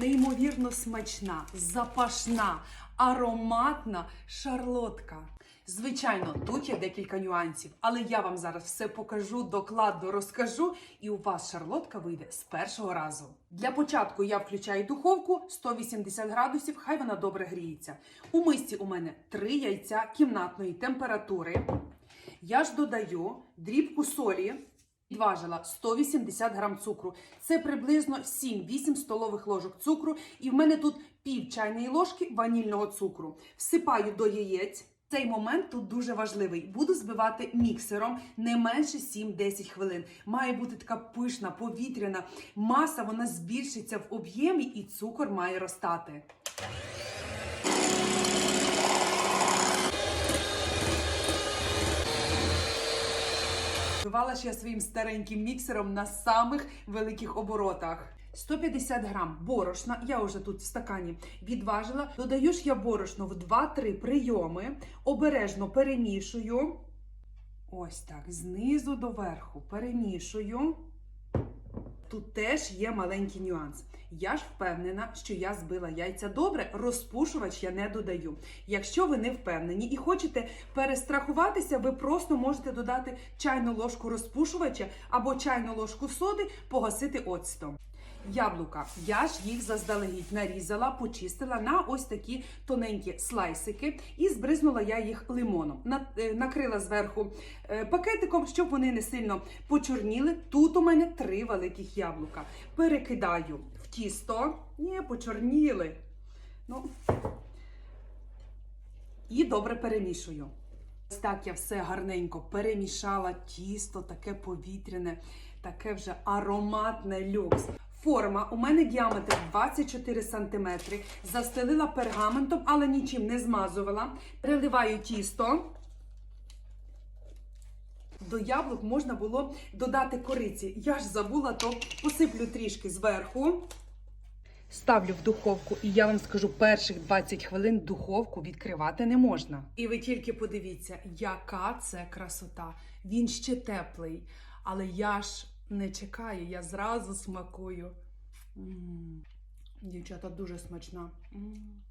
неймовірно смачна, запашна, ароматна шарлотка. Звичайно, тут є декілька нюансів, але я вам зараз все покажу, докладно розкажу, і у вас шарлотка вийде з першого разу. Для початку я включаю духовку 180 градусів, хай вона добре гріється. У мисці у мене три яйця кімнатної температури. Я ж додаю дрібку солі. Відважила 180 грам цукру. Це приблизно 7-8 столових ложок цукру. І в мене тут пів чайної ложки ванільного цукру. Всипаю до яєць. Цей момент тут дуже важливий. Буду збивати міксером не менше 7-10 хвилин. Має бути така пишна, повітряна маса, вона збільшиться в об'ємі і цукор має розтати. Збивала ж я своїм стареньким міксером на самих великих оборотах. 150 грам борошна, я вже тут в стакані відважила. Додаю ж я борошно в 2-3 прийоми, обережно перемішую. Ось так, знизу до верху перемішую. Тут теж є маленький нюанс. Я ж впевнена, що я збила яйця добре, розпушувач я не додаю. Якщо ви не впевнені і хочете перестрахуватися, ви просто можете додати чайну ложку розпушувача або чайну ложку соди, погасити оцтом. Яблука. Я ж їх заздалегідь нарізала, почистила на ось такі тоненькі слайсики і збризнула я їх лимоном. Е, Накрила зверху е, пакетиком, щоб вони не сильно почорніли. Тут у мене три великих яблука. Перекидаю в тісто. Ні, почорніли. Ну, і добре перемішую. Ось так я все гарненько перемішала тісто, таке повітряне, таке вже ароматне люкс. Форма у мене діаметр 24 см. Застелила пергаментом, але нічим не змазувала. Переливаю тісто. До яблук можна було додати кориці. Я ж забула, то посиплю трішки зверху. Ставлю в духовку, і я вам скажу, перших 20 хвилин духовку відкривати не можна. І ви тільки подивіться, яка це красота. Він ще теплий, але я ж не чекаю, я зразу смакую. М. Дівчата, дуже смачна. М.